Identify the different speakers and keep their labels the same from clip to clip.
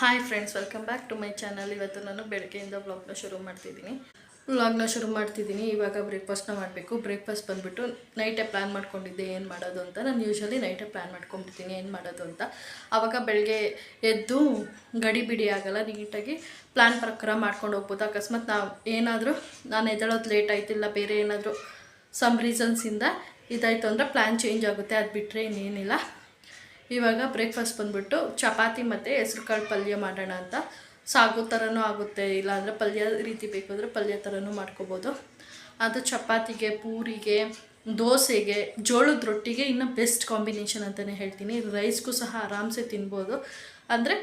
Speaker 1: Hi friends welcome back to my channel ಇವತ್ತು ನಾನು ಬೆಳಗ್ಗೆಯಿಂದ ಬ್ಲಾಗ್ನ ಶುರು ಮಾಡ್ತಿದ್ದೀನಿ. ಬ್ಲಾಗ್ನ ಶುರು ಮಾಡ್ತಿದ್ದೀನಿ. ಇವಾಗ ಬ್ರೇಕ್ಫಾಸ್ಟ್ನ ಮಾಡಬೇಕು. ಬ್ರೇಕ್ಫಾಸ್ಟ್ ಬಂದುಬಿಟ್ಟು ನೈಟೇ ಪ್ಲ್ಯಾನ್ ಮಾಡ್ಕೊಂಡಿದ್ದೆ ಏನು ಮಾಡೋದು ಅಂತ. ನಾನು ಯೂಶ್ವಲಿ ನೈಟೇ ಪ್ಲ್ಯಾನ್ ಮಾಡ್ಕೊಂಡಿದ್ದೀನಿ ಏನು ಮಾಡೋದು ಅಂತ. ಆವಾಗ ಬೆಳಗ್ಗೆ ಎದ್ದು ಗಡಿ ಬಿಡಿ ಆಗಲ್ಲ, ನೀಟಾಗಿ ಪ್ಲ್ಯಾನ್ ಪ್ರಕಾರ ಮಾಡ್ಕೊಂಡು ಹೋಗ್ಬೋದು. ಅಕಸ್ಮಾತ್ ನಾವು ಏನಾದರೂ, ನಾನು ಎದ್ದೇಳೋದು ಲೇಟ್ ಆಯ್ತಿಲ್ಲ, ಬೇರೆ ಏನಾದರೂ ಸಮ್ ರೀಸನ್ಸಿಂದ ಇದಾಯಿತು ಅಂದರೆ ಪ್ಲ್ಯಾನ್ ಚೇಂಜ್ ಆಗುತ್ತೆ. ಅದು ಬಿಟ್ಟರೆ ಇನ್ನೇನಿಲ್ಲ. ಇವಾಗ ಬ್ರೇಕ್ಫಾಸ್ಟ್ ಬಂದ್ಬಿಟ್ಟು ಚಪಾತಿ ಮತ್ತು ಹೆಸ್ರು ಕಾಳು ಪಲ್ಯ ಮಾಡೋಣ ಅಂತ. ಸಾಗು ಥರನೂ ಆಗುತ್ತೆ, ಇಲ್ಲಾಂದರೆ ಪಲ್ಯ ರೀತಿ ಬೇಕು ಅಂದರೆ ಪಲ್ಯ ಥರನೂ ಮಾಡ್ಕೋಬೋದು. ಅದು ಚಪಾತಿಗೆ, ಪೂರಿಗೆ, ದೋಸೆಗೆ, ಜೋಳದ ರೊಟ್ಟಿಗೆ ಇನ್ನು ಬೆಸ್ಟ್ ಕಾಂಬಿನೇಷನ್ ಅಂತಲೇ ಹೇಳ್ತೀನಿ. ರೈಸ್ಗೂ ಸಹ ಆರಾಮ್ಸೆ ತಿನ್ಬೋದು. ಅಂದರೆ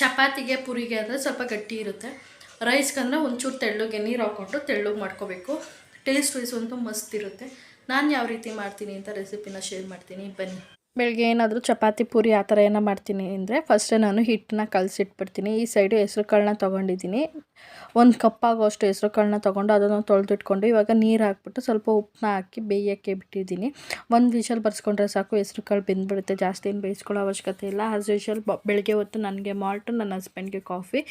Speaker 1: ಚಪಾತಿಗೆ, ಪೂರಿಗೆ ಅಂದರೆ ಸ್ವಲ್ಪ ಗಟ್ಟಿ ಇರುತ್ತೆ. ರೈಸ್ಗಂದ್ರೆ ಒಂಚೂರು ತೆಳ್ಳಗೆ, ನೀರು ಹಾಕ್ಕೊಂಡು ತೆಳ್ಳಗೆ ಮಾಡ್ಕೋಬೇಕು. ಟೇಸ್ಟ್ ವೈಸ್ ಅಂತೂ ಮಸ್ತ್ ಇರುತ್ತೆ. ನಾನು ಯಾವ ರೀತಿ ಮಾಡ್ತೀನಿ ಅಂತ ರೆಸಿಪಿನ ಶೇರ್ ಮಾಡ್ತೀನಿ. ಬನ್ನಿ. ಬೆಳಗ್ಗೆ ಏನಾದರೂ ಚಪಾತಿ, ಪೂರಿ ಆ ಥರ ಏನೋ ಮಾಡ್ತೀನಿ ಅಂದರೆ ಫಸ್ಟೇ ನಾನು ಹಿಟ್ಟನ್ನ ಕಲಸಿಟ್ಬಿಡ್ತೀನಿ. ಈ ಸೈಡು ಹೆಸ್ರು ಕಾಳನ್ನ ತೊಗೊಂಡಿದ್ದೀನಿ. ಒಂದು ಕಪ್ ಆಗೋಷ್ಟು ಹೆಸ್ರು ಕಾಳನ್ನ ತೊಗೊಂಡು ಅದನ್ನು ತೊಳೆದಿಟ್ಕೊಂಡು ಇವಾಗ ನೀರು ಹಾಕ್ಬಿಟ್ಟು ಸ್ವಲ್ಪ ಉಪ್ಪನ್ನ ಹಾಕಿ ಬೇಯೋಕ್ಕೆ ಬಿಟ್ಟಿದ್ದೀನಿ. ಒಂದು ವಿಷಲ್ ಬರ್ಸ್ಕೊಂಡ್ರೆ ಸಾಕು ಹೆಸ್ರು ಕಾಳು ಬೆಂದ್ಬಿಡುತ್ತೆ. ಜಾಸ್ತಿ ಏನು ಬೇಯಿಸ್ಕೊಳ್ಳೋ ಅವಶ್ಯಕತೆ ಇಲ್ಲ. ಆಸ್ ಯೂಶಲ್ ಬೆಳಗ್ಗೆ ಹೊತ್ತು ನನಗೆ ಮಾಲ್ಟು, ನನ್ನ ಹಸ್ಬೆಂಡ್ಗೆ ಕಾಫಿ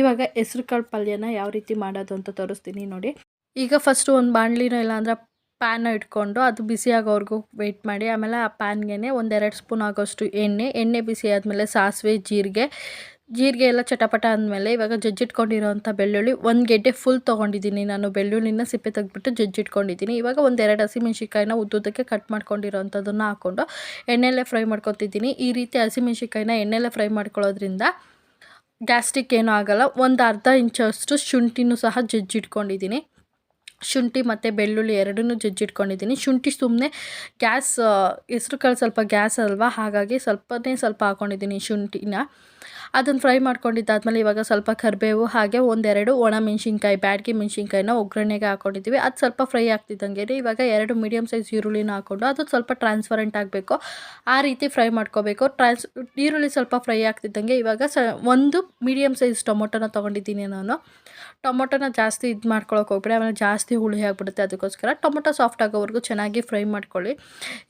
Speaker 1: ಇವಾಗ ಹೆಸ್ರು ಕಾಳು ಪಲ್ಯನ ಯಾವ ರೀತಿ ಮಾಡೋದು ಅಂತ ತೋರಿಸ್ತೀನಿ ನೋಡಿ. ಈಗ ಫಸ್ಟು ಒಂದು ಬಾಣಲಿನೋ ಇಲ್ಲಾಂದ್ರೆ ಪ್ಯಾನ ಇಟ್ಕೊಂಡು ಅದು ಬಿಸಿಯಾಗೋವರೆಗೂ ವೆಯ್ಟ್ ಮಾಡಿ. ಆಮೇಲೆ ಆ ಪ್ಯಾನ್ಗೆ ಒಂದೆರಡು ಸ್ಪೂನ್ ಆಗೋಷ್ಟು ಎಣ್ಣೆ ಎಣ್ಣೆ ಬಿಸಿ ಆದಮೇಲೆ ಸಾಸಿವೆ, ಜೀರಿಗೆ. ಜೀರಿಗೆ ಎಲ್ಲ ಚಟಪಟ ಅಂದಮೇಲೆ ಇವಾಗ ಜಜ್ಜಿಟ್ಕೊಂಡಿರೋಂಥ ಬೆಳ್ಳುಳ್ಳಿ ಒಂದು ಗೆಡ್ಡೆ ಫುಲ್ ತೊಗೊಂಡಿದ್ದೀನಿ ನಾನು. ಬೆಳ್ಳುಳ್ಳಿನ ಸಿಪ್ಪೆ ತೆಗೆದ್ಬಿಟ್ಟು ಜಜ್ಜಿಟ್ಕೊಂಡಿದ್ದೀನಿ. ಇವಾಗ ಒಂದೆರಡು ಹಸಿಮೆಣ್ಸಿಕಾಯಿನ ಉದ್ದುದಕ್ಕೆ ಕಟ್ ಮಾಡ್ಕೊಂಡಿರೋಂಥದ್ದನ್ನು ಹಾಕ್ಕೊಂಡು ಎಣ್ಣೆಲ್ಲೇ ಫ್ರೈ ಮಾಡ್ಕೊತಿದ್ದೀನಿ. ಈ ರೀತಿ ಹಸಿಮೆಣ್ಸಿಕಾಯಿನ ಎಣ್ಣೆಲ್ಲೇ ಫ್ರೈ ಮಾಡ್ಕೊಳ್ಳೋದ್ರಿಂದ ಗ್ಯಾಸ್ಟ್ರಿಕ್ ಏನೂ ಆಗೋಲ್ಲ. ಒಂದು ಅರ್ಧ ಇಂಚಷ್ಟು ಶುಂಠಿನೂ ಸಹ ಜಜ್ಜಿಟ್ಕೊಂಡಿದ್ದೀನಿ. ಶುಂಠಿ ಮತ್ತು ಬೆಳ್ಳುಳ್ಳಿ ಎರಡನ್ನೂ ಜಜ್ಜಿಟ್ಕೊಂಡಿದ್ದೀನಿ. ಶುಂಠಿ ಸುಮ್ಮನೆ ಗ್ಯಾಸ್ ಹೆಸ್ರು ಕಾಳು ಸ್ವಲ್ಪ ಗ್ಯಾಸ್ ಅಲ್ವಾ? ಹಾಗಾಗಿ ಸ್ವಲ್ಪನೇ ಸ್ವಲ್ಪ ಹಾಕ್ಕೊಂಡಿದ್ದೀನಿ ಶುಂಠಿನ. ಅದನ್ನು ಫ್ರೈ ಮಾಡ್ಕೊಂಡಿದ್ದಾದ್ಮೇಲೆ ಇವಾಗ ಸ್ವಲ್ಪ ಕರಿಬೇವು, ಹಾಗೆ ಒಂದೆರಡು ಒಣ ಮೆಣಸಿನ್ಕಾಯಿ, ಬ್ಯಾಡ್ಗೆ ಮೆಣಸಿನ್ಕಾಯಿನ ಒಗ್ಗರಣೆಗೆ ಹಾಕ್ಕೊಂಡಿದ್ದೀವಿ ಅದು ಸ್ವಲ್ಪ ಫ್ರೈ ಆಗ್ತಿದ್ದಂಗೆ ಇವಾಗ ಎರಡು ಮೀಡಿಯಮ್ ಸೈಜ್ ಈರುಳ್ಳಿನ ಹಾಕ್ಕೊಂಡು ಅದು ಸ್ವಲ್ಪ ಟ್ರಾನ್ಸ್ಪರೆಂಟ್ ಆಗಬೇಕು. ಆ ರೀತಿ ಫ್ರೈ ಮಾಡ್ಕೋಬೇಕು. ಟ್ರಾನ್ಸ್, ಈರುಳ್ಳಿ ಸ್ವಲ್ಪ ಫ್ರೈ ಆಗ್ತಿದ್ದಂಗೆ ಇವಾಗ ಸ, ಒಂದು ಮೀಡಿಯಮ್ ಸೈಜ್ ಟೊಮೊಟೊನ ತೊಗೊಂಡಿದ್ದೀನಿ ನಾನು. ಟೊಮೊಟೊನ ಜಾಸ್ತಿ ಇದು ಮಾಡ್ಕೊಳಕ್ಕೆ ಹೋಗ್ಬೇಡಿ, ಆಮೇಲೆ ಜಾಸ್ತಿ ಹುಳಿ ಆಗಿಬಿಡುತ್ತೆ ಅದಕ್ಕೋಸ್ಕರ. ಟೊಮೊಟೊ ಸಾಫ್ಟ್ ಆಗೋವರೆಗೂ ಚೆನ್ನಾಗಿ ಫ್ರೈ ಮಾಡ್ಕೊಳ್ಳಿ.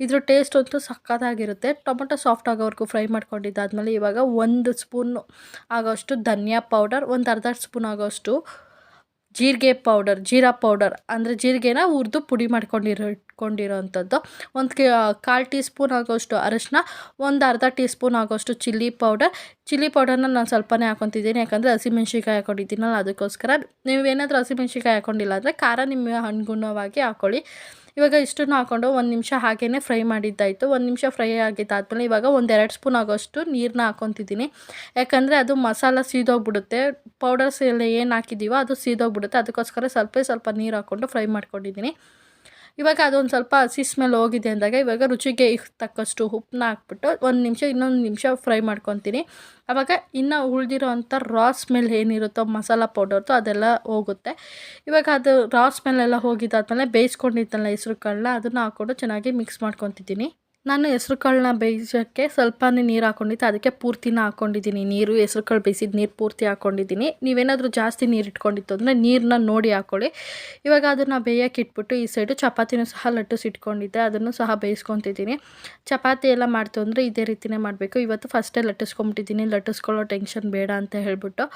Speaker 1: ಇದ್ರ ಟೇಸ್ಟ್ ಅಂತೂ ಸಕ್ಕತ್ತಾಗಿರುತ್ತೆ ಟೊಮೊಟೊ ಸಾಫ್ಟ್ ಆಗೋವರೆಗೂ ಫ್ರೈ ಮಾಡ್ಕೊಂಡಿದ್ದಾದಮೇಲೆ ಇವಾಗ ಒಂದು ಸ್ಪೂನು ಆಗೋಷ್ಟು ಧನಿಯಾ ಪೌಡರ್ ಒಂದು ಅರ್ಧ ಸ್ಪೂನ್ ಆಗೋಷ್ಟು ಜೀರಿಗೆ ಪೌಡರ್, ಜೀರಾ ಪೌಡರ್ ಅಂದರೆ ಜೀರಿಗೆನ ಹುರಿದು ಪುಡಿ ಮಾಡ್ಕೊಂಡಿರೋ ಇಟ್ಕೊಂಡಿರೋ ಅಂಥದ್ದು ಒಂದು ಕೆ ಕಾಲು ಟೀ ಸ್ಪೂನ್ ಆಗೋಷ್ಟು ಅರಶಿನ, ಒಂದು ಅರ್ಧ ಟೀ ಸ್ಪೂನ್ ಆಗೋಷ್ಟು ಚಿಲ್ಲಿ ಪೌಡರ್. ಚಿಲ್ಲಿ ಪೌಡರ್ನ ನಾನು ಸ್ವಲ್ಪನೇ ಹಾಕೊತಿದ್ದೀನಿ, ಯಾಕಂದರೆ ಹಸಿಮೆಣ್ಸಿಕಾಯಿ ಹಾಕೊಂಡಿದ್ದೀನಲ್ಲ, ಅದಕ್ಕೋಸ್ಕರ. ನೀವೇನಾದರೂ ಹಸಿಮೆಣ್ಸಿಕಾಯಿ ಹಾಕ್ಕೊಂಡಿಲ್ಲ ಅಂದರೆ ಖಾರ ನಿಮ್ಮ ಅನುಗುಣವಾಗಿ ಹಾಕ್ಕೊಳ್ಳಿ ಇವಾಗ ಇಷ್ಟನ್ನು ಹಾಕ್ಕೊಂಡು ಒಂದು ನಿಮಿಷ ಹಾಗೇ ಫ್ರೈ ಮಾಡಿದ್ದಾಯಿತು. ಒಂದು ನಿಮಿಷ ಫ್ರೈ ಆಗಿದ್ದಾದಮೇಲೆ ಇವಾಗ ಒಂದೆರಡು ಸ್ಪೂನ್ ಆಗೋಷ್ಟು ನೀರನ್ನ ಹಾಕ್ಕೊತಿದ್ದೀನಿ ಯಾಕಂದರೆ ಅದು ಮಸಾಲ ಸೀದೋಗ್ಬಿಡುತ್ತೆ. ಪೌಡರ್ಸ್ ಎಲ್ಲ ಏನು ಹಾಕಿದ್ದೀವೋ ಅದು ಸೀದೋಗ್ಬಿಡುತ್ತೆ. ಅದಕ್ಕೋಸ್ಕರ ಸ್ವಲ್ಪ ಸ್ವಲ್ಪ ನೀರು ಹಾಕ್ಕೊಂಡು ಫ್ರೈ ಮಾಡ್ಕೊಂಡಿದ್ದೀನಿ. ಇವಾಗ ಅದೊಂದು ಸ್ವಲ್ಪ ಹಸಿ ಸ್ಮೆಲ್ ಹೋಗಿದೆ ಅಂದಾಗ ಇವಾಗ ರುಚಿಗೆ ತಕ್ಕಷ್ಟು ಉಪ್ಪನ್ನ ಹಾಕ್ಬಿಟ್ಟು ಒಂದು ನಿಮಿಷ, ಇನ್ನೊಂದು ನಿಮಿಷ ಫ್ರೈ ಮಾಡ್ಕೊತೀನಿ. ಆವಾಗ ಇನ್ನು ಉಳಿದಿರೋ ಅಂಥ ರಾ ಸ್ಮೆಲ್ ಏನಿರುತ್ತೋ, ಮಸಾಲ ಪೌಡರ್ದು ಅದೆಲ್ಲ ಹೋಗುತ್ತೆ. ಇವಾಗ ಅದು ರಾ ಸ್ಮೆಲ್ ಎಲ್ಲ ಹೋಗಿದ್ದಾದ್ಮೇಲೆ ಬೇಯಿಸ್ಕೊಂಡಿದ್ದಲ್ಲ ಹೆಸ್ರು ಕಾಳನ್ನ ಅದನ್ನು ಹಾಕ್ಕೊಂಡು ಚೆನ್ನಾಗಿ ಮಿಕ್ಸ್ ಮಾಡ್ಕೊತಿದ್ದೀನಿ. ನಾನು ಹೆಸ್ರು ಕಾಳನ್ನ ಬೇಯಿಸೋಕ್ಕೆ ಸ್ವಲ್ಪನೇ ನೀರು ಹಾಕ್ಕೊಂಡಿದ್ದೆ ಅದಕ್ಕೆ ಪೂರ್ತಿನ ಹಾಕ್ಕೊಂಡಿದ್ದೀನಿ ನೀರು ಹೆಸ್ರು ಕಾಳು ಬೇಯಿಸಿದ ನೀರು ಪೂರ್ತಿ ಹಾಕ್ಕೊಂಡಿದ್ದೀನಿ ನೀವೇನಾದರೂ ಜಾಸ್ತಿ ನೀರು ಇಟ್ಕೊಂಡಿತ್ತು ಅಂದರೆ ನೀರನ್ನ ನೋಡಿ ಹಾಕ್ಕೊಳ್ಳಿ ಇವಾಗ ಅದನ್ನು ಬೇಯಕ್ಕೆ ಇಟ್ಬಿಟ್ಟು ಈ ಸೈಡು ಚಪಾತಿನೂ ಸಹ ಲಟ್ಟಿಸಿಟ್ಕೊಂಡಿದ್ದೆ ಅದನ್ನು ಸಹ ಬೇಯಿಸ್ಕೊತಿದ್ದೀನಿ. ಚಪಾತಿ ಎಲ್ಲ ಮಾಡ್ತು ಅಂದರೆ ಇದೇ ರೀತಿಯೇ ಮಾಡಬೇಕು. ಇವತ್ತು ಫಸ್ಟೇ ಲಟ್ಟಿಸ್ಕೊಂಬಿಟ್ಟಿದ್ದೀನಿ ಲಟ್ಟಿಸ್ಕೊಳ್ಳೋ ಟೆನ್ಷನ್ ಬೇಡ ಅಂತ ಹೇಳ್ಬಿಟ್ಟು.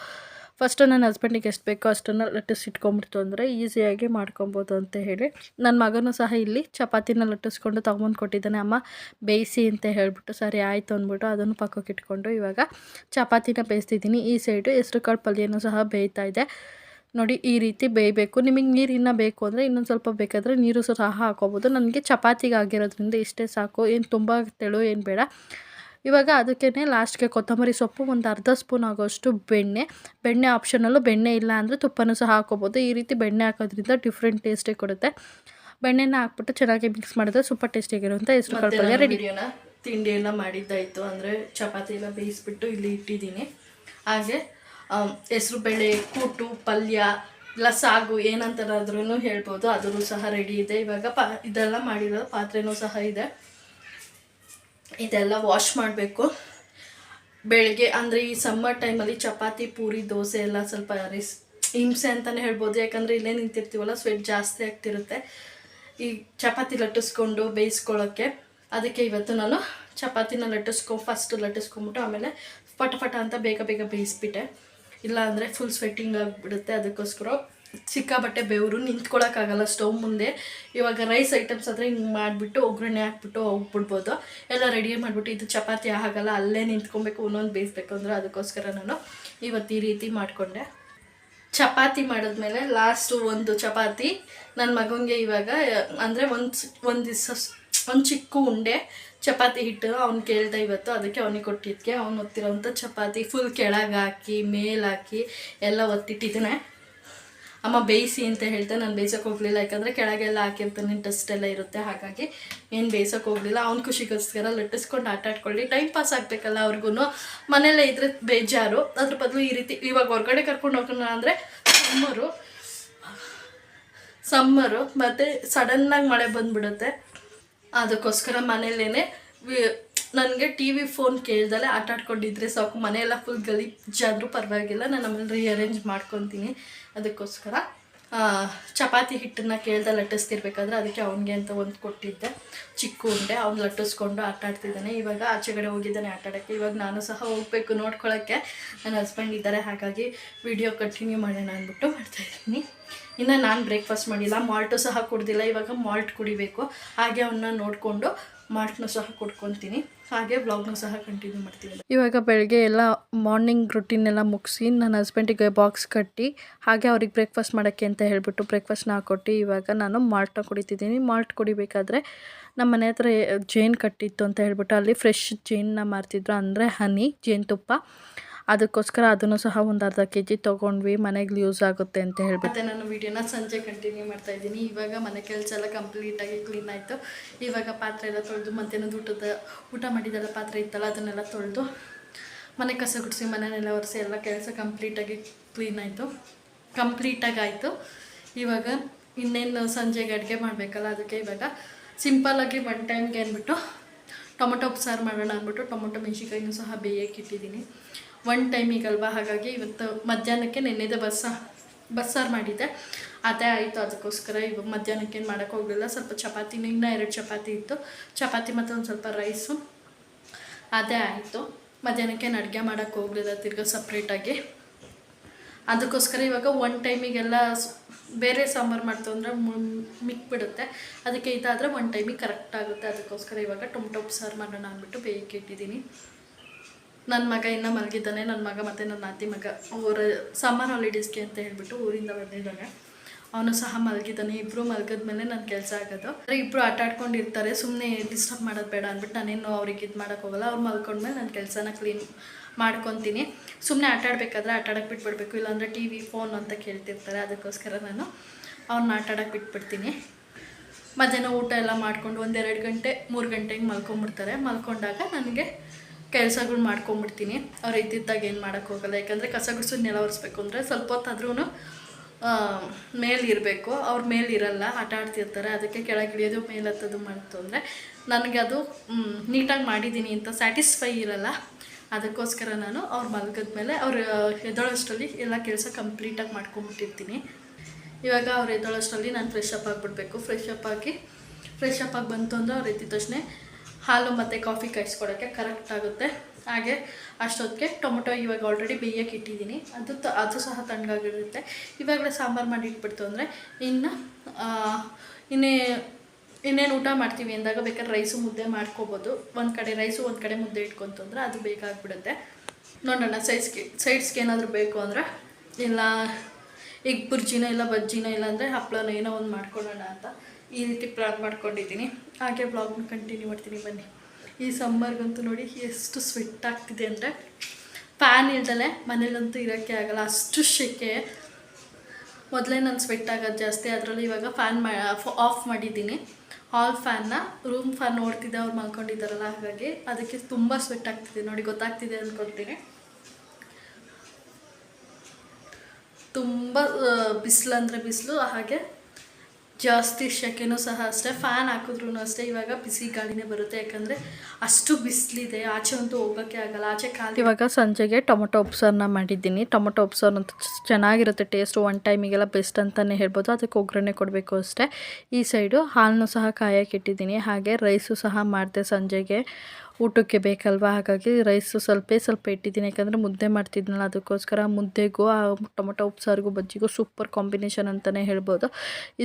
Speaker 1: ಫಸ್ಟು ನನ್ನ ಹಸ್ಬೆಂಡಿಗೆ ಎಷ್ಟು ಬೇಕೋ ಅಷ್ಟನ್ನು ಲಟ್ಟಿಸಿಟ್ಕೊಂಬಿಡ್ತು ಅಂದರೆ ಈಸಿಯಾಗಿ ಮಾಡ್ಕೊಬೋದು ಅಂತ ಹೇಳಿ. ನನ್ನ ಮಗನೂ ಸಹ ಇಲ್ಲಿ ಚಪಾತಿನ ಲಟ್ಟಿಸ್ಕೊಂಡು ತೊಗೊಂಬಂದು ಕೊಟ್ಟಿದ್ದಾನೆ. ಅಮ್ಮ, ಬೇಯಿಸಿ ಅಂತ ಹೇಳಿಬಿಟ್ಟು, ಸರಿ, ಆಯಿತು ಅಂದ್ಬಿಟ್ಟು ಅದನ್ನು ಪಕ್ಕಕ್ಕೆ ಇಟ್ಕೊಂಡು ಇವಾಗ ಚಪಾತಿನ ಬೇಯಿಸ್ತಿದ್ದೀನಿ. ಈ ಸೈಡು ಹೆಸ್ರು ಕಾಳು ಪಲ್ಯನೂ ಸಹ ಬೇಯ್ತಾ ಇದೆ. ನೋಡಿ, ಈ ರೀತಿ ಬೇಯಬೇಕು. ನಿಮಗೆ ನೀರು ಇನ್ನೂ ಬೇಕು ಅಂದರೆ ಇನ್ನೊಂದು ಸ್ವಲ್ಪ ಬೇಕಾದರೆ ನೀರು ಸಹ ಹಾಕೋಬೋದು ನನಗೆ ಚಪಾತಿಗೆ ಆಗಿರೋದ್ರಿಂದ ಇಷ್ಟೇ ಸಾಕು. ಏನು ತುಂಬ ತೆಳು, ಏನು ಬೇಡ. ಇವಾಗ ಅದಕ್ಕೇ ಲಾಸ್ಟ್ಗೆ ಕೊತ್ತಂಬರಿ ಸೊಪ್ಪು ಒಂದು ಅರ್ಧ ಸ್ಪೂನ್ ಆಗೋಷ್ಟು ಬೆಣ್ಣೆ. ಬೆಣ್ಣೆ ಆಪ್ಷನಲ್ಲೂ ಬೆಣ್ಣೆ ಇಲ್ಲ ಅಂದರೆ ತುಪ್ಪನೂ ಸಹ ಹಾಕೋಬೋದು. ಈ ರೀತಿ ಬೆಣ್ಣೆ ಹಾಕೋದ್ರಿಂದ ಡಿಫ್ರೆಂಟ್ ಟೇಸ್ಟೇ ಕೊಡುತ್ತೆ. ಬೆಣ್ಣೆನ ಹಾಕ್ಬಿಟ್ಟು ಚೆನ್ನಾಗಿ ಮಿಕ್ಸ್ ಮಾಡಿದ್ರೆ ಸೂಪರ್ ಟೇಸ್ಟಿಯಾಗಿರುವಂಥ ಹೆಸರು ಕಾಳು ರೆಡಿ ತಿಂಡಿ ಎಲ್ಲ ಮಾಡಿದ್ದಾಯಿತು ಅಂದರೆ ಚಪಾತಿ ಎಲ್ಲ ಬೇಯಿಸ್ಬಿಟ್ಟು ಇಲ್ಲಿ ಇಟ್ಟಿದ್ದೀನಿ. ಹಾಗೆ ಹೆಸರು ಬೇಳೆ ಕೂಟು ಪಲ್ಯ ಇಲ್ಲ ಸಾಗು ಏನಂತಾರಾದ್ರೂ ಹೇಳ್ಬೋದು. ಅದೂ ಸಹ ರೆಡಿ ಇದೆ. ಇವಾಗ ಪಾ ಇದೆಲ್ಲ ಮಾಡಿರೋ ಪಾತ್ರೆನೂ ಸಹ ಇದೆ. ಇದೆಲ್ಲ ವಾಶ್ ಮಾಡಬೇಕು. ಬೆಳಗ್ಗೆ ಅಂದರೆ ಈ ಸಮ್ಮರ್ ಟೈಮಲ್ಲಿ ಚಪಾತಿ, ಪೂರಿ, ದೋಸೆ ಎಲ್ಲ ಸ್ವಲ್ಪ ರಿಸ್ ಹಿಂಸೆ ಅಂತಲೇ ಹೇಳ್ಬೋದು. ಯಾಕಂದರೆ ಇಲ್ಲೇ ನಿಂತಿರ್ತೀವಲ್ಲ ಸ್ವೆಟ್ ಜಾಸ್ತಿ ಆಗ್ತಿರುತ್ತೆ. ಈ ಚಪಾತಿ ಲಟ್ಟಿಸ್ಕೊಂಡು ಬೇಯಿಸ್ಕೊಳ್ಳೋಕ್ಕೆ. ಅದಕ್ಕೆ ಇವತ್ತು ನಾನು ಚಪಾತಿನ ಲಟ್ಟಿಸ್ಕೊ ಫಸ್ಟ್ ಲಟ್ಟಿಸ್ಕೊಂಬಿಟ್ಟು ಆಮೇಲೆ ಫಟಫಟ ಅಂತ ಬೇಗ ಬೇಗ ಬೇಯಿಸ್ಬಿಟ್ಟೆ. ಇಲ್ಲ ಅಂದರೆ ಫುಲ್ ಸ್ವೆಟ್ಟಿಂಗ್ ಆಗಿಬಿಡುತ್ತೆ ಅದಕ್ಕೋಸ್ಕರ. ಸಿಕ್ಕಾಬಟ್ಟೆ ಬೆವರು ನಿಂತ್ಕೊಳ್ಳೋಕ್ಕಾಗಲ್ಲ ಸ್ಟವ್ ಮುಂದೆ. ಇವಾಗ ರೈಸ್ ಐಟಮ್ಸ್ ಆದರೆ ಹಿಂಗೆ ಮಾಡಿಬಿಟ್ಟು ಒಗ್ಗರಣೆ ಹಾಕ್ಬಿಟ್ಟು ಹೋಗ್ಬಿಡ್ಬೋದು. ಎಲ್ಲ ರೆಡಿ ಮಾಡಿಬಿಟ್ಟು ಇದು ಚಪಾತಿ ಆಗಲ್ಲ ಅಲ್ಲೇ ನಿಂತ್ಕೊಬೇಕು, ಒಂದೊಂದು ಬೇಯಿಸ್ಬೇಕು ಅಂದರೆ ಅದಕ್ಕೋಸ್ಕರ ನಾನು ಇವತ್ತು ಈ ರೀತಿ ಮಾಡಿಕೊಂಡೆ. ಚಪಾತಿ ಮಾಡಿದ್ಮೇಲೆ ಲಾಸ್ಟು ಒಂದು ಚಪಾತಿ ನನ್ನ ಮಗನಿಗೆ ಇವಾಗ, ಅಂದರೆ ಒಂದು ಒಂದು ದಿವಸ ಒಂದು ಚಿಕ್ಕ ಉಂಡೆ ಚಪಾತಿ ಹಿಟ್ಟು ಅವ್ನು ಕೇಳ್ತಾ ಇವತ್ತು, ಅದಕ್ಕೆ ಅವನಿಗೆ ಕೊಟ್ಟಿದ್ದಕ್ಕೆ ಅವ್ನು ಒತ್ತಿರೋವಂಥ ಚಪಾತಿ ಫುಲ್ ಕೆಳಗೆ ಹಾಕಿ ಮೇಲಾಕಿ ಎಲ್ಲ ಒತ್ತಿಟ್ಟಿದ್ದಾನೆ. ಅಮ್ಮ ಬೇಯಿಸಿ ಅಂತ ಹೇಳ್ತಾರೆ, ನಾನು ಬೇಯಿಸೋಕೆ ಹೋಗಲಿಲ್ಲ, ಯಾಕಂದರೆ ಕೆಳಗೆಲ್ಲ ಹಾಕಿರ್ತಾನೆ ಡಸ್ಟ್ ಎಲ್ಲ ಇರುತ್ತೆ, ಹಾಗಾಗಿ ಏನು ಬೇಯಿಸೋಕೆ ಹೋಗಲಿಲ್ಲ. ಅವ್ನ ಖುಷಿಗೋಸ್ಕರ ಲಟ್ಟಿಸ್ಕೊಂಡು ಆಟ ಆಡ್ಕೊಳ್ಳಿ. ಟೈಮ್ ಪಾಸ್ ಆಗಬೇಕಲ್ಲ ಅವ್ರಿಗೂ ಮನೆಯಲ್ಲೇ ಇದ್ರೆ ಬೇಜಾರು. ಅದ್ರ ಬದಲು ಈ ರೀತಿ ಇವಾಗ ಹೊರಗಡೆ ಕರ್ಕೊಂಡು ಹೋಗೋಣ ಅಂದರೆ ಸಮ್ಮರು ಸಮ್ಮರು ಮತ್ತು ಸಡನ್ನಾಗಿ ಮಳೆ ಬಂದುಬಿಡುತ್ತೆ. ಅದಕ್ಕೋಸ್ಕರ ಮನೇಲೇ ನನಗೆ ಟಿ ವಿ ಫೋನ್ ಕೇಳ್ದಲ್ಲೇ ಆಟ ಆಡ್ಕೊಂಡಿದ್ರೆ ಸಾಕು, ಮನೆಯೆಲ್ಲ ಫುಲ್ ಗಲೀಜಾದರೂ ಪರವಾಗಿಲ್ಲ, ನಾನು ಆಮೇಲೆ ರೀಅರೇಂಜ್ ಮಾಡ್ಕೊತೀನಿ. ಅದಕ್ಕೋಸ್ಕರ ಚಪಾತಿ ಹಿಟ್ಟನ್ನು ಕೇಳ್ದೆ ಲಟ್ಟಿಸ್ತಿರ್ಬೇಕಾದ್ರೆ ಅದಕ್ಕೆ ಅವನಿಗೆ ಅಂತ ಒಂದು ಕೊಟ್ಟಿದ್ದೆ. ಚಿಕ್ಕ ಉಂಡೆ, ಅವ್ನು ಲಟ್ಟಿಸ್ಕೊಂಡು ಆಟ ಆಡ್ತಿದ್ದಾನೆ. ಇವಾಗ ಆಚೆಗಡೆ ಹೋಗಿದ್ದಾನೆ ಆಟ ಆಡೋಕ್ಕೆ. ಇವಾಗ ನಾನು ಸಹ ಹೋಗಬೇಕು ನೋಡ್ಕೊಳ್ಳೋಕ್ಕೆ ನನ್ನ ಹಸ್ಬೆಂಡ್ ಇದ್ದಾರೆ, ಹಾಗಾಗಿ ವಿಡಿಯೋ ಕಂಟಿನ್ಯೂ ಮಾಡೋಣ ಅಂದ್ಬಿಟ್ಟು ಮಾಡ್ತಾಯಿದ್ದೀನಿ ಇನ್ನು ನಾನು ಬ್ರೇಕ್ಫಾಸ್ಟ್ ಮಾಡಿಲ್ಲ ಮಾಲ್ಟು ಸಹ ಕುಡ್ದಿಲ್ಲ, ಇವಾಗ ಮಾಲ್ಟ್ ಕುಡಿಬೇಕು. ಹಾಗೆ ಅವನ್ನ ನೋಡಿಕೊಂಡು ಮಾಲ್ಟ್ನ ಸಹ ಕುಡ್ಕೊತೀನಿ. ಹಾಗೆ ಬ್ಲಾಗ್ನ ಸಹ ಕಂಟಿನ್ಯೂ ಮಾಡ್ತೀನಿ. ಇವಾಗ ಬೆಳಗ್ಗೆ ಎಲ್ಲ ಮಾರ್ನಿಂಗ್ ರುಟೀನ್ ಎಲ್ಲ ಮುಗಿಸಿ ನನ್ನ ಹಸ್ಬೆಂಡಿಗೆ ಬಾಕ್ಸ್ ಕಟ್ಟಿ, ಹಾಗೆ ಅವ್ರಿಗೆ ಬ್ರೇಕ್ಫಾಸ್ಟ್ ಮಾಡೋಕ್ಕೆ ಅಂತ ಹೇಳಿಬಿಟ್ಟು ಬ್ರೇಕ್ಫಾಸ್ಟ್ನ ಹಾಕೊಟ್ಟು ಇವಾಗ ನಾನು ಮಾಲ್ಟ್ನ ಕುಡಿತಿದ್ದೀನಿ. ಮಾಲ್ಟ್ ಕುಡಿಬೇಕಾದ್ರೆ ನಮ್ಮ ಮನೆ ಹತ್ರ ಜೇನು ಕಟ್ಟಿತ್ತು ಅಂತ ಹೇಳಿಬಿಟ್ಟು ಅಲ್ಲಿ ಫ್ರೆಶ್ ಜೇನನ್ನ ಮಾರ್ತಿದ್ರು. ಅಂದರೆ ಹನಿ, ಜೇನುತುಪ್ಪ. ಅದಕ್ಕೋಸ್ಕರ ಅದನ್ನು ಸಹ ಒಂದು ಅರ್ಧ ಕೆ ಜಿ ತೊಗೊಂಡ್ವಿ, ಮನೆಗೆ ಯೂಸ್ ಆಗುತ್ತೆ ಅಂತ ಹೇಳ್ಬಿಟ್ಟು. ನಾನು ವಿಡಿಯೋನ ಸಂಜೆ ಕಂಟಿನ್ಯೂ ಮಾಡ್ತಾ ಇದ್ದೀನಿ. ಇವಾಗ ಮನೆ ಕೆಲಸ ಎಲ್ಲ ಕಂಪ್ಲೀಟಾಗಿ ಕ್ಲೀನ್ ಆಯಿತು. ಇವಾಗ ಪಾತ್ರೆ ಎಲ್ಲ ತೊಳೆದು, ಮಧ್ಯಾಹ್ನದ ಊಟದ, ಊಟ ಮಾಡಿದೆಲ್ಲ ಪಾತ್ರೆ ಇತ್ತಲ್ಲ, ಅದನ್ನೆಲ್ಲ ತೊಳೆದು ಮನೆ ಕಸ ಗುಡಿಸಿ ಮನೆಯನ್ನೆಲ್ಲ ಒರೆಸಿ ಎಲ್ಲ ಕೆಲಸ ಕಂಪ್ಲೀಟಾಗಿ ಕ್ಲೀನ್ ಆಯಿತು. ಕಂಪ್ಲೀಟಾಗಿ ಆಯಿತು. ಇವಾಗ ಇನ್ನೇನು ಸಂಜೆಗೆ ಅಡುಗೆ ಮಾಡಬೇಕಲ್ಲ, ಅದಕ್ಕೆ ಇವಾಗ ಸಿಂಪಲ್ಲಾಗಿ ಒನ್ ಟೈಮ್ಗೆ ಅಂದ್ಬಿಟ್ಟು ಟೊಮೊಟೊ ಉಪ್ಸಾರು ಮಾಡೋಣ ಅಂದ್ಬಿಟ್ಟು ಟೊಮೊಟೊ ಮೆಣಸಿನ್ಕಾಯಿನೂ ಸಹ ಬೇಯಕ್ಕೆ ಇಟ್ಟಿದ್ದೀನಿ. ಒನ್ ಟೈಮಿಗಲ್ವಾ ಹಾಗಾಗಿ ಇವತ್ತು ಮಧ್ಯಾಹ್ನಕ್ಕೆ ನೆನ್ನೆದ ಬಸ್ಸ ಬಸ್ಸಾರು ಮಾಡಿದ್ದೆ. ಅದೇ ಆಯಿತು ಅದಕ್ಕೋಸ್ಕರ ಇವಾಗ ಮಧ್ಯಾಹ್ನಕ್ಕೇನು ಮಾಡೋಕ್ಕೆ ಹೋಗಲಿಲ್ಲ. ಸ್ವಲ್ಪ ಚಪಾತಿ, ಇನ್ನೂ ಎರಡು ಚಪಾತಿ ಇತ್ತು. ಚಪಾತಿ ಮತ್ತು ಒಂದು ಸ್ವಲ್ಪ ರೈಸು. ಅದೇ ಆಯಿತು. ಮಧ್ಯಾಹ್ನಕ್ಕೆ ಅಡುಗೆ ಮಾಡೋಕ್ಕೆ ಹೋಗಲಿಲ್ಲ ತಿರ್ಗಾ ಸಪ್ರೇಟಾಗಿ ಅದಕ್ಕೋಸ್ಕರ ಇವಾಗ ಒನ್ ಟೈಮಿಗೆಲ್ಲ ಬೇರೆ ಸಾಂಬಾರು ಮಾಡ್ತು ಅಂದರೆ ಮಿಕ್ಬಿಡುತ್ತೆ. ಅದಕ್ಕೆ ಇದಾದರೆ ಒನ್ ಟೈಮಿಗೆ ಕರೆಕ್ಟ್ ಆಗುತ್ತೆ. ಅದಕ್ಕೋಸ್ಕರ ಇವಾಗ ಟೊಮೊಟೊ ಸಾರು ಮಾಡೋಣ ಅಂದ್ಬಿಟ್ಟು ಬೇಯಕ್ಕೆ ಇಟ್ಟಿದ್ದೀನಿ. ನನ್ನ ಮಗ ಇನ್ನೂ ಮಲಗಿದ್ದಾನೆ. ನನ್ನ ಮಗ ಮತ್ತು ನನ್ನ ನಾತಿ ಮಗ. ಅವರ ಸಮ್ಮರ್ ಹಾಲಿಡೇಸ್ಗೆ ಅಂತ ಹೇಳ್ಬಿಟ್ಟು ಊರಿಂದ ಬಂದಿದ್ದಾನೆ ಅವನು ಸಹ ಮಲಗಿದ್ದಾನೆ. ಇಬ್ಬರು ಮಲಗಿದ್ಮೇಲೆ ನನ್ನ ಕೆಲಸ ಆಗೋದು. ಅಂದರೆ ಇಬ್ಬರು ಆಟ ಆಡ್ಕೊಂಡಿರ್ತಾರೆ. ಸುಮ್ಮನೆ ಡಿಸ್ಟರ್ಬ್ ಮಾಡೋದು ಬೇಡ ಅಂದ್ಬಿಟ್ಟು ನಾನೇನು ಅವ್ರಿಗೆ ಇದು ಮಾಡೋಕ್ಕೋಗಲ್ಲ ಅವ್ರು ಮಲ್ಕೊಂಡ್ಮೇಲೆ ನನ್ನ ಕೆಲಸನ ಕ್ಲೀನ್ ಮಾಡ್ಕೊತೀನಿ. ಸುಮ್ಮನೆ ಆಟ ಆಡಬೇಕಾದ್ರೆ ಆಟ ಬಿಟ್ಬಿಡ್ಬೇಕು. ಇಲ್ಲಾಂದರೆ ಟಿ ವಿ ಫೋನ್ ಅಂತ ಕೇಳ್ತಿರ್ತಾರೆ. ಅದಕ್ಕೋಸ್ಕರ ನಾನು ಅವ್ರನ್ನ ಆಟ ಬಿಟ್ಬಿಡ್ತೀನಿ. ಮಧ್ಯಾಹ್ನ ಊಟ ಎಲ್ಲ ಮಾಡ್ಕೊಂಡು ಒಂದೆರಡು ಗಂಟೆ, ಮೂರು ಗಂಟೆಗೆ ಮಲ್ಕೊಂಬಿಡ್ತಾರೆ. ಮಲ್ಕೊಂಡಾಗ ನನಗೆ ಕೆಲಸಗಳು ಮಾಡ್ಕೊಂಬಿಡ್ತೀನಿ. ಅವ್ರು ಇದ್ದಿದ್ದಾಗ ಏನು ಮಾಡೋಕ್ಕೆ ಹೋಗಲ್ಲ. ಯಾಕಂದರೆ ಕಸ ಗುಡಿಸು ನೆಲ ಒರೆಸ್ಬೇಕು ಅಂದರೆ ಸ್ವಲ್ಪ ಹೊತ್ತಾದ್ರೂ ಮೇಲಿರಬೇಕು ಅವ್ರ ಮೇಲಿರಲ್ಲ ಆಟ ಆಡ್ತಿರ್ತಾರೆ. ಅದಕ್ಕೆ ಕೆಳಗಿಳಿಯೋದು ಮೇಲೆ ಹತ್ತೋದು ಮಾಡ್ತು ಅಂದರೆ ನನಗೆ ಅದು ನೀಟಾಗಿ ಮಾಡಿದ್ದೀನಿ ಅಂತ ಸ್ಯಾಟಿಸ್ಫೈ ಇರಲ್ಲ. ಅದಕ್ಕೋಸ್ಕರ ನಾನು ಅವ್ರು ಮಲಗಿದ್ಮೇಲೆ ಅವರು ಎದ್ದೋಳಷ್ಟರಲ್ಲಿ ಎಲ್ಲ ಕೆಲಸ ಕಂಪ್ಲೀಟಾಗಿ ಮಾಡ್ಕೊಂಬಿಟ್ಟಿರ್ತೀನಿ. ಇವಾಗ ಅವ್ರು ಎದ್ದೋಳಷ್ಟರಲ್ಲಿ ನಾನು ಫ್ರೆಶ್ ಅಪ್ ಆಗಿಬಿಡ್ಬೇಕು. ಫ್ರೆಶ್ ಅಪ್ ಆಗಿ ಫ್ರೆಶ್ ಅಪ್ ಆಗಿ ಬಂತು ಅಂದರೆ ಅವ್ರು ಎದ್ದಿದ ತಕ್ಷಣ ಹಾಲು ಮತ್ತು ಕಾಫಿ ಕಾಯಿಸ್ಕೊಡೋಕ್ಕೆ ಕರೆಕ್ಟ್ ಆಗುತ್ತೆ. ಹಾಗೆ ಅಷ್ಟೊತ್ತಿಗೆ ಟೊಮೊಟೊ ಇವಾಗ ಆಲ್ರೆಡಿ ಬೇಯಕ್ಕೆ ಇಟ್ಟಿದ್ದೀನಿ. ಅದು ತ, ಅದು ಸಹ ತಣ್ಣಗಾಗಿರುತ್ತೆ. ಇವಾಗಲೇ ಸಾಂಬಾರು ಮಾಡಿ ಇಟ್ಬಿಡ್ತು ಅಂದರೆ ಇನ್ನು ಇನ್ನೇ ಇನ್ನೇನು ಊಟ ಮಾಡ್ತೀವಿ ಅಂದಾಗ ಬೇಕಾದ್ರೆ ರೈಸು ಮುದ್ದೆ ಮಾಡ್ಕೋಬೋದು. ಒಂದು ಕಡೆ ರೈಸು, ಒಂದು ಕಡೆ ಮುದ್ದೆ ಇಟ್ಕೊಂತು ಅಂದರೆ ಅದು ಬೇಕಾಗ್ಬಿಡುತ್ತೆ. ನೋಡೋಣ ಸೈಡ್ಸ್ಗೆ ಸೈಡ್ಸ್ಗೆ ಏನಾದರೂ ಬೇಕು ಅಂದರೆ. ಇಲ್ಲ, ಈಗ ಬುರ್ಜಿನ ಇಲ್ಲ, ಬಜ್ಜಿನ ಇಲ್ಲ ಅಂದರೆ ಹಪ್ಪಳನ ಏನೋ ಒಂದು ಮಾಡ್ಕೊಳ್ಳೋಣ ಅಂತ ಈ ರೀತಿ ಪ್ಲಾನ್ ಮಾಡ್ಕೊಂಡಿದ್ದೀನಿ. ಹಾಗೆ ಬ್ಲಾಗ್ನ ಕಂಟಿನ್ಯೂ ಮಾಡ್ತೀನಿ, ಬನ್ನಿ. ಈ ಸಮ್ಮರ್ಗಂತೂ ನೋಡಿ ಎಷ್ಟು ಸ್ವೆಟ್ ಆಗ್ತಿದೆ ಅಂದರೆ. ಫ್ಯಾನ್ ಇಲ್ದಲೆ ಮನೇಲಂತೂ ಇರೋಕ್ಕೆ ಆಗಲ್ಲ, ಅಷ್ಟು ಶೆಕೆ ಮೊದಲೇ ನಾನು ಸ್ವೆಟ್ ಆಗೋದು ಜಾಸ್ತಿ, ಅದರಲ್ಲಿ ಇವಾಗ ಫ್ಯಾನ್ ಮಾ ಆಫ್ ಮಾಡಿದ್ದೀನಿ. ಹಾಲ್ ಫ್ಯಾನ್ನ ರೂಮ್ ಫ್ಯಾನ್ ನೋಡ್ತಿದ್ದೆ, ಅವ್ರು ಮಲ್ಕೊಂಡಿದ್ದಾರಲ್ಲ, ಹಾಗಾಗಿ ಅದಕ್ಕೆ ತುಂಬ ಸ್ವೆಟ್ ಆಗ್ತಿದೆ. ನೋಡಿ, ಗೊತ್ತಾಗ್ತಿದೆ ಅಂದ್ಕೊಳ್ತೀನಿ ತುಂಬ ಬಿಸಿಲು ಅಂದರೆ ಬಿಸಿಲು, ಹಾಗೆ ಜಾಸ್ತಿ ಶೆಕೆನೂ ಸಹ ಅಷ್ಟೇ ಫ್ಯಾನ್ ಹಾಕಿದ್ರೂ ಅಷ್ಟೇ ಇವಾಗ ಬಿಸಿ ಗಾಳಿನೇ ಬರುತ್ತೆ. ಯಾಕಂದರೆ ಅಷ್ಟು ಬಿಸಿಲಿದೆ, ಆಚೆ ಅಂತೂ ಹೋಗೋಕ್ಕೆ ಆಗಲ್ಲ. ಆಚೆ ಖಾಲಿ ಇವಾಗ ಸಂಜೆಗೆ ಟೊಮೊಟೊ ಉಪ್ಸಾರನ್ನ ಮಾಡಿದ್ದೀನಿ. ಟೊಮೊಟೊ ಉಪ್ಸಾರು ಅಂತ ಚೆನ್ನಾಗಿರುತ್ತೆ ಟೇಸ್ಟು ಒನ್ ಟೈಮಿಗೆಲ್ಲ ಬೆಸ್ಟ್ ಅಂತಲೇ ಹೇಳ್ಬೋದು. ಅದಕ್ಕೆ ಒಗ್ಗರಣೆ ಕೊಡಬೇಕು ಅಷ್ಟೇ. ಈ ಸೈಡು ಹಾಲನ್ನು ಸಹ ಕಾಯಕ್ಕೆ ಇಟ್ಟಿದ್ದೀನಿ. ಹಾಗೆ ರೈಸು ಸಹ ಮಾಡಿದೆ ಸಂಜೆಗೆ. ಊಟಕ್ಕೆ ಬೇಕಲ್ವಾ? ಹಾಗಾಗಿ ರೈಸು ಸ್ವಲ್ಪ ಸ್ವಲ್ಪ ಇಟ್ಟಿದ್ದೀನಿ. ಯಾಕಂದರೆ ಮುದ್ದೆ ಮಾಡ್ತಿದ್ನಲ್ಲ, ಅದಕ್ಕೋಸ್ಕರ ಮುದ್ದೆಗೂ, ಆ ಟೊಮೊಟೊ, ಉಪ್ಸಾರಿಗೂ, ಬಜ್ಜಿಗೂ ಸೂಪರ್ ಕಾಂಬಿನೇಷನ್ ಅಂತಲೇ ಹೇಳ್ಬೋದು.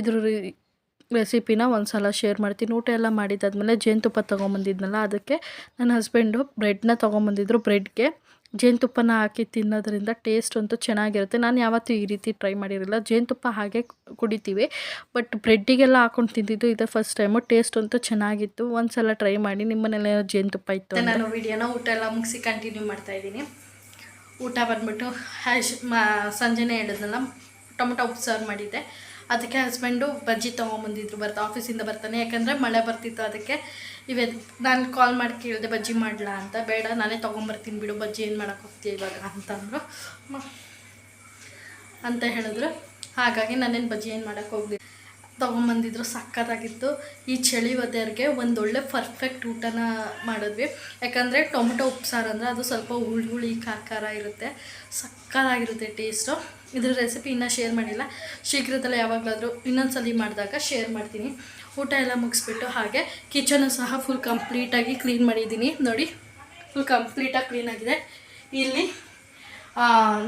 Speaker 1: ಇದ್ರ ರೆಸಿಪಿನ ಒಂದು ಸಲ ಶೇರ್ ಮಾಡ್ತೀನಿ. ಊಟ ಎಲ್ಲ ಮಾಡಿದ್ದಾದ್ಮೇಲೆ ಜೇನುತುಪ್ಪ ತೊಗೊಂಬಂದಿದ್ನಲ್ಲ, ಅದಕ್ಕೆ ನನ್ನ ಹಸ್ಬೆಂಡು ಬ್ರೆಡ್ನ ತೊಗೊಂಬಂದಿದ್ರು. ಬ್ರೆಡ್ಗೆ ಜೇನುತುಪ್ಪನ ಹಾಕಿ ತಿನ್ನೋದ್ರಿಂದ ಟೇಸ್ಟ್ ಅಂತೂ ಚೆನ್ನಾಗಿರುತ್ತೆ. ನಾನು ಯಾವತ್ತೂ ಈ ರೀತಿ ಟ್ರೈ ಮಾಡಿರಲಿಲ್ಲ ಜೇನುತುಪ್ಪ ಹಾಗೆ ಕುಡಿತೀವಿ. ಬಟ್ ಬ್ರೆಡ್ಡಿಗೆಲ್ಲ ಹಾಕೊಂಡು ತಿಂದಿದ್ದು ಇದೇ ಫಸ್ಟ್ ಟೈಮು ಟೇಸ್ಟ್ ಅಂತೂ ಚೆನ್ನಾಗಿತ್ತು. ಒಂದು ಸಲ ಟ್ರೈ ಮಾಡಿ ನಿಮ್ಮನೆಲ್ಲ ಜೇನುತುಪ್ಪ ಇತ್ತು ನಾನು ವಿಡಿಯೋನ ಊಟ ಎಲ್ಲ ಮುಗಿಸಿ ಕಂಟಿನ್ಯೂ ಮಾಡ್ತಾ ಇದ್ದೀನಿ. ಊಟ ಬಂದ್ಬಿಟ್ಟು ಹ್ಯಾಶ್ ಮಾ ಸಂಜೆನೇ ಹೇಳಿದ್ನಲ್ಲ ಟೊಮೊಟೊ ಉಪ್ಸಾರು ಮಾಡಿದ್ದೆ. ಅದಕ್ಕೆ ಹಸ್ಬೆಂಡು ಬಜ್ಜಿ ತೊಗೊಂಬಂದಿದ್ರು, ಬರ್ತಾ ಆಫೀಸಿಂದ ಬರ್ತಾನೆ. ಯಾಕಂದರೆ ಮಳೆ ಬರ್ತಿತ್ತು ಅದಕ್ಕೆ ಇವೇ ನಾನು ಕಾಲ್ ಮಾಡಿ ಕೇಳಿದೆ ಬಜ್ಜಿ ಮಾಡಲಾ ಅಂತ. ಬೇಡ, ನಾನೇ ತೊಗೊಂಬರ್ತೀನಿ ಬಿಡು, ಬಜ್ಜಿ ಏನು ಮಾಡೋಕೆ ಹೋಗ್ತೀಯ ಇವಾಗ ಅಂತಂದರು ಅಂತ ಹೇಳಿದ್ರು. ಹಾಗಾಗಿ ನಾನೇನು ಬಜ್ಜಿ ಏನು ಮಾಡೋಕ್ಕೆ ಹೋಗ್ಲಿ. ತೊಗೊಂಬಂದಿದ್ರು, ಸಕ್ಕತ್ತಾಗಿತ್ತು. ಈ ಚಳಿ ಒದೆಯರಿಗೆ ಒಂದೊಳ್ಳೆ ಪರ್ಫೆಕ್ಟ್ ಊಟನ ಮಾಡಿದ್ವಿ. ಯಾಕಂದರೆ ಟೊಮೆಟೊ ಉಪ್ಸಾರು ಅಂದರೆ ಅದು ಸ್ವಲ್ಪ ಹುಳಿ ಹುಳಿ ಖಾರ ಖಾರ ಇರುತ್ತೆ. ಸಕ್ಕತ್ತಾಗಿರುತ್ತೆ ಟೇಸ್ಟು ಇದ್ರ ರೆಸಿಪಿ ಇನ್ನೂ ಶೇರ್ ಮಾಡಿಲ್ಲ. ಶೀಘ್ರದಲ್ಲೇ ಯಾವಾಗಲಾದರೂ ಇನ್ನೊಂದ್ಸಲಿ ಮಾಡಿದಾಗ ಶೇರ್ ಮಾಡ್ತೀನಿ. ಊಟ ಎಲ್ಲ ಮುಗಿಸ್ಬಿಟ್ಟು ಹಾಗೆ ಕಿಚನು ಸಹ ಫುಲ್ ಕಂಪ್ಲೀಟಾಗಿ ಕ್ಲೀನ್ ಮಾಡಿದ್ದೀನಿ. ನೋಡಿ ಫುಲ್ ಕಂಪ್ಲೀಟಾಗಿ ಕ್ಲೀನಾಗಿದೆ ಇಲ್ಲಿ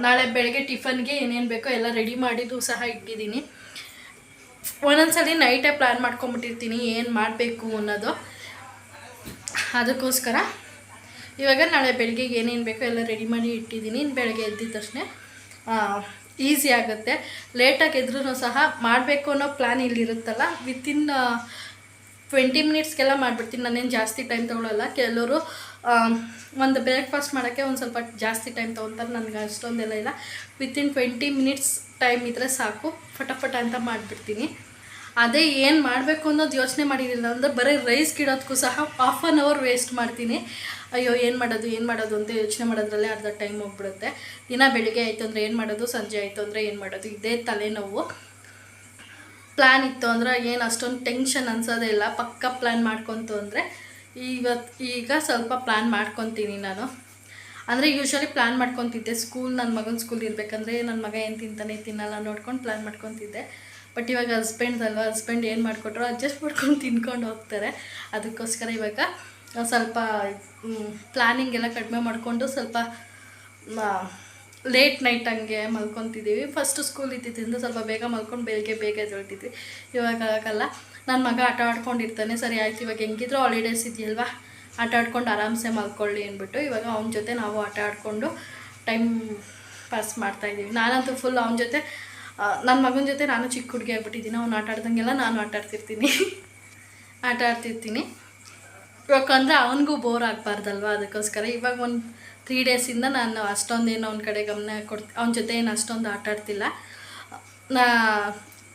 Speaker 1: ನಾಳೆ ಬೆಳಗ್ಗೆ ಟಿಫನ್ಗೆ ಏನೇನು ಬೇಕೋ ಎಲ್ಲ ರೆಡಿ ಮಾಡಿದ್ದು ಸಹ ಇಟ್ಟಿದ್ದೀನಿ. ಒಂದೊಂದ್ಸಲಿ ನೈಟೇ ಪ್ಲ್ಯಾನ್ ಮಾಡ್ಕೊಂಬಿಟ್ಟಿರ್ತೀನಿ ಏನು ಮಾಡಬೇಕು ಅನ್ನೋದು. ಅದಕ್ಕೋಸ್ಕರ ಇವಾಗ ನಾಳೆ ಬೆಳಗ್ಗೆಗೆ ಏನೇನು ಬೇಕೋ ಎಲ್ಲ ರೆಡಿ ಮಾಡಿ ಇಟ್ಟಿದ್ದೀನಿ. ಬೆಳಗ್ಗೆ ಎದ್ದಿದ ತಕ್ಷಣ ಈಸಿ ಆಗುತ್ತೆ. ಲೇಟಾಗಿ ಎದ್ರೂ ಸಹ ಮಾಡಬೇಕು ಅನ್ನೋ ಪ್ಲ್ಯಾನ್ ಇಲ್ಲಿರುತ್ತಲ್ಲ ವಿತಿನ್ ಟ್ವೆಂಟಿ ಮಿನಿಟ್ಸ್ಗೆಲ್ಲ ಮಾಡಿಬಿಡ್ತೀನಿ. ನಾನೇನು ಜಾಸ್ತಿ ಟೈಮ್ ತೊಗೊಳಲ್ಲ. ಕೆಲವರು ಒಂದು ಬ್ರೇಕ್ಫಾಸ್ಟ್ ಮಾಡೋಕ್ಕೆ ಒಂದು ಸ್ವಲ್ಪ ಜಾಸ್ತಿ ಟೈಮ್ ತೊಗೊತಾರೆ. ನನಗೆ ಅಷ್ಟೊಂದೆಲ್ಲ ಇಲ್ಲ. ವಿತಿನ್ ಟ್ವೆಂಟಿ ಮಿನಿಟ್ಸ್ ಟೈಮ್ ಇದ್ದರೆ ಸಾಕು. ಫಟಾಫಟ ಅಂತ ಮಾಡಿಬಿಡ್ತೀನಿ. ಅದೇ ಏನು ಮಾಡಬೇಕು ಅನ್ನೋದು ಯೋಚನೆ ಮಾಡಿರಲಿಲ್ಲ ಅಂದರೆ ಬರೀ ರೈಸ್ ಗಿಡೋದಕ್ಕೂ ಸಹ ಹಾಫ್ ಆನ್ ಅವರ್ ವೇಸ್ಟ್ ಮಾಡ್ತೀನಿ. ಅಯ್ಯೋ, ಏನು ಮಾಡೋದು ಏನು ಮಾಡೋದು ಅಂತ ಯೋಚನೆ ಮಾಡೋದ್ರಲ್ಲೇ ಅರ್ಧ ಟೈಮ್ ಹೋಗ್ಬಿಡುತ್ತೆ. ದಿನ ಬೆಳಿಗ್ಗೆ ಆಯಿತು ಅಂದರೆ ಏನು ಮಾಡೋದು, ಸಂಜೆ ಆಯಿತು ಅಂದರೆ ಏನು ಮಾಡೋದು, ಇದೇ ತಲೆನೋವು. ಪ್ಲ್ಯಾನ್ ಇತ್ತು ಅಂದರೆ ಏನು ಅಷ್ಟೊಂದು ಟೆನ್ಷನ್ ಅನ್ಸೋದೇ ಇಲ್ಲ, ಪಕ್ಕ ಪ್ಲ್ಯಾನ್ ಮಾಡ್ಕೊತು ಅಂದರೆ ಇವತ್ತು ಈಗ ಸ್ವಲ್ಪ ಪ್ಲ್ಯಾನ್ ಮಾಡ್ಕೊತೀನಿ ನಾನು. ಅಂದರೆ ಯೂಶ್ವಲಿ ಪ್ಲ್ಯಾನ್ ಮಾಡ್ಕೊತಿದ್ದೆ ಸ್ಕೂಲ್ ನನ್ನ ಮಗನ ಸ್ಕೂಲ್ ಇರಬೇಕಂದ್ರೆ ನನ್ನ ಮಗ ಏನು ತಿಂತಾನೆ, ತಿನ್ನಲ್ಲ ನೋಡ್ಕೊಂಡು ಪ್ಲ್ಯಾನ್ ಮಾಡ್ಕೊತಿದ್ದೆ. ಬಟ್ ಇವಾಗ ಹಸ್ಬೆಂಡ್ದಲ್ವ ಹಸ್ಬೆಂಡ್ ಏನು ಮಾಡಿಕೊಟ್ರು ಅಡ್ಜಸ್ಟ್ ಮಾಡ್ಕೊಂಡು ತಿನ್ಕೊಂಡು ಹೋಗ್ತಾರೆ. ಅದಕ್ಕೋಸ್ಕರ ಇವಾಗ ಸ್ವಲ್ಪ ಪ್ಲ್ಯಾನಿಂಗ್ ಎಲ್ಲ ಕಡಿಮೆ ಮಾಡಿಕೊಂಡು ಸ್ವಲ್ಪ ಲೇಟ್ ನೈಟ್ ಹಂಗೆ ಮಲ್ಕೊತಿದ್ದೀವಿ. ಫಸ್ಟು ಸ್ಕೂಲ್ ಇದ್ದಿದ್ದರಿಂದ ಸ್ವಲ್ಪ ಬೇಗ ಮಲ್ಕೊಂಡು ಬೆಳಗ್ಗೆ ಬೇಗ ಎದ್ದೇಳ್ತಿದ್ವಿ. ಇವಾಗ ಆಗಲ್ಲ ನನ್ನ ಮಗ ಆಟ ಆಡ್ಕೊಂಡಿರ್ತಾನೆ. ಸರಿ, ಆಯ್ತು. ಇವಾಗ ಹೆಂಗಿದ್ರು ಹಾಲಿಡೇಸ್ ಇದೆಯಲ್ವಾ? ಆಟ ಆಡ್ಕೊಂಡು ಆರಾಮ್ಸೆ ಮಲ್ಕೊಳ್ಳಿ ಅಂದ್ಬಿಟ್ಟು ಇವಾಗ ಅವನ ಜೊತೆ ನಾವು ಆಟ ಆಡಿಕೊಂಡು ಟೈಮ್ ಪಾಸ್ ಮಾಡ್ತಾಯಿದ್ದೀವಿ ನಾನಂತೂ ಫುಲ್ ಅವನ ಜೊತೆ ನನ್ನ ಮಗನ ಜೊತೆ ನಾನು ಚಿಕ್ಕ ಹುಡುಗಿ ಆಗ್ಬಿಟ್ಟಿದ್ದೀನಿ, ಅವ್ನು ಆಟ ಆಡ್ದಂಗೆಲ್ಲ ನಾನು ಆಟ ಆಡ್ತಿರ್ತೀನಿ. ಆಟ ಆಡ್ತಿರ್ತೀನಿ. ಯಾಕಂದರೆ ಅವನಿಗೂ ಬೋರ್ ಆಗಬಾರ್ದಲ್ವ ಅದಕ್ಕೋಸ್ಕರ. ಇವಾಗ ಒಂದು ತ್ರೀ ಡೇಸಿಂದ ನಾನು ಅಷ್ಟೊಂದೇನು ಅವನ ಕಡೆ ಗಮನ ಕೊಡ್ತಿ, ಅವನ ಜೊತೆ ಏನು ಅಷ್ಟೊಂದು ಆಟ ಆಡ್ತಿಲ್ಲ. ನಾ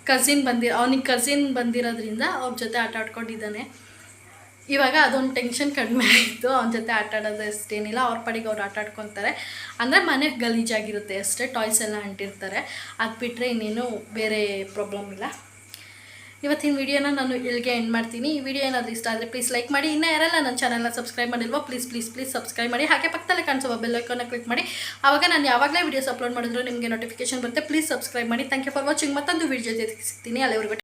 Speaker 1: ಕಸಿನ್ ಬಂದಿ, ಅವನಿಗೆ ಕಸಿನ್ ಬಂದಿರೋದ್ರಿಂದ ಅವ್ರ ಜೊತೆ ಆಟ ಆಡ್ಕೊಂಡಿದ್ದಾನೆ. ಇವಾಗ ಅದೊಂದು ಟೆನ್ಷನ್ ಕಡಿಮೆ ಆಯಿತು. ಅವನ ಜೊತೆ ಆಟ ಆಡೋದು ಅಷ್ಟೇನಿಲ್ಲ. ಅವ್ರ ಪಾಡಿಗೆ ಅವ್ರು ಆಟ ಆಡ್ಕೊತಾರೆ. ಅಂದರೆ ಮನೆ ಗಲೀಜಾಗಿರುತ್ತೆ ಅಷ್ಟೇ. ಟಾಯ್ಸ್ ಎಲ್ಲ ಅಂಟಿರ್ತಾರೆ. ಅದು ಬಿಟ್ಟರೆ ಇನ್ನೇನು ಬೇರೆ ಪ್ರಾಬ್ಲಮ್ ಇಲ್ಲ. ಇವತ್ತಿನ ವಿಡಿಯೋನ ನಾನು ಇಲ್ಲಿಗೆ ಎಂಡ್ ಮಾಡ್ತೀನಿ. ಈ ವಿಡಿಯೋ ಏನಾದರೂ ಇಷ್ಟ ಆದರೆ ಪ್ಲೀಸ್ ಲೈಕ್ ಮಾಡಿ. ಇನ್ನೂ ಯಾರೆಲ್ಲ ನನ್ನ ಚಾನಲ್ನ ಸಬ್ಸ್ಕ್ರೈಬ್ ಮಾಡಿಲ್ವೋ ಪ್ಲೀಸ್ ಪ್ಲೀಸ್ ಪ್ಲೀಸ್ ಸಬ್ಸ್ಕ್ರೈಬ್ ಮಾಡಿ. ಹಾಗೆ ಪಕ್ಕದಲ್ಲೇ ಕಾಣಿಸುವ ಬೆಲ್ ಐಕಾನ್ ಕ್ಲಿಕ್ ಮಾಡಿ. ಆವಾಗ ನಾನು ಯಾವಾಗಲೇ ವೀಡಿಯೋಸ್ ಅಪ್ಲೋಡ್ ಮಾಡಿದ್ರು ನಿಮಗೆ ನೋಟಿಫಿಕೇಶನ್ ಬರುತ್ತೆ. ಪ್ಲೀಸ್ ಸಬ್ಸ್ಕ್ರೈಬ್ ಮಾಡಿ. ಥ್ಯಾಂಕ್ ಯು ಫಾರ್ ವಾಚಿಂಗ್ ಮತ್ತೊಂದು ವಿಡಿಯೋ ಜೊತೆ ಸಿಗ್ತೀನಿ. ಅಲ್ಲಿವರೆಗೂ